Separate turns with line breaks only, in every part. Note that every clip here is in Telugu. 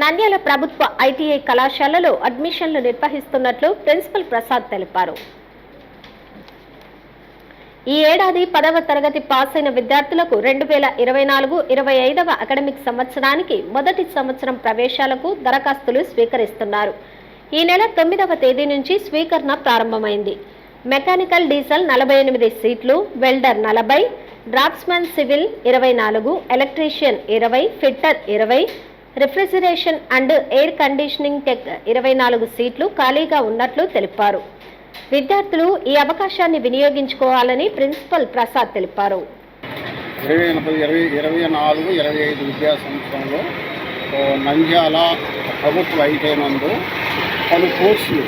నంద్యాల ప్రభుత్వ ఐటీఐ కళాశాలలో అడ్మిషన్లు నిర్వహిస్తున్నట్లు ప్రిన్సిపల్ ప్రసాద్ తెలిపారు. ఈ ఏడాది పదవ తరగతి పాస్ అయిన విద్యార్థులకు రెండు వేల ఇరవై నాలుగు ఇరవై ఐదవ అకాడమిక్ సంవత్సరానికి మొదటి సంవత్సరం ప్రవేశాలకు దరఖాస్తులు స్వీకరిస్తున్నారు. ఈ నెల తొమ్మిదవ తేదీ నుంచి స్వీకరణ ప్రారంభమైంది. మెకానికల్ డీజిల్ నలభై ఎనిమిది సీట్లు వెల్డర్ నలభై డ్రాఫ్ట్స్మెన్ సివిల్ ఇరవై నాలుగు ఎలక్ట్రీషియన్ ఇరవై ఫిట్టర్ ఇరవై refrigeration and air conditioning tech ఇరవై నాలుగు సీట్లు ఖాళీగా ఉన్నట్లు తెలిపారు. విద్యార్థులు ఈ అవకాశాన్ని వినియోగించుకోవాలని ప్రిన్సిపల్ ప్రసాద్ తెలిపారు.
ఇరవై ఎనభై ఇరవై ఇరవై నాలుగు ఇరవై ఐదు విద్యా సంవత్సరంలో నంద్యాల ప్రభుత్వ ఐటీ నందు పలు కోర్సులు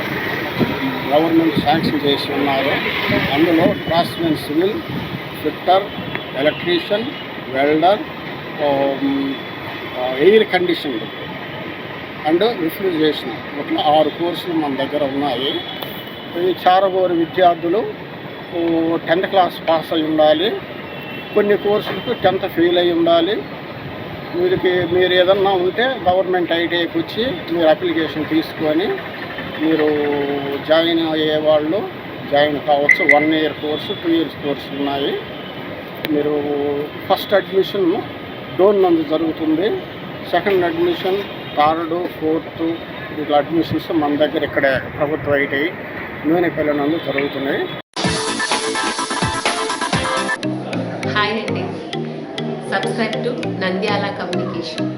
గవర్నమెంట్ శాంక్షన్ చేసి ఉన్నారు. అందులో draftsmen civil fitter electrician welder air condition. And refrigeration. ఇట్లా ఆరు కోర్సులు మన దగ్గర ఉన్నాయి. ఈ చారగోరు విద్యార్థులు టెన్త్ క్లాస్ పాస్ అయి ఉండాలి. కొన్ని కోర్సులకు టెన్త్ ఫెయిల్ అయి ఉండాలి. వీరికి మీరు ఏదన్నా ఉంటే గవర్నమెంట్ ఐటీఐకి వచ్చి మీరు అప్లికేషన్ తీసుకొని మీరు జాయిన్ అయ్యే వాళ్ళు జాయిన్ కావచ్చు. One year course two years కోర్సులు ఉన్నాయి. మీరు ఫస్ట్ అడ్మిషన్ డోన్ నందు జరుగుతుంది. సెకండ్ అడ్మిషన్ థర్డ్ ఫోర్త్ ఇట్లా అడ్మిషన్స్ మన దగ్గర ఇక్కడ ప్రభుత్వ ఐటీ నూనెపల్లి నందు జరుగుతున్నాయి.
హాయ్ అండి. Subscribe to Nandyal communication.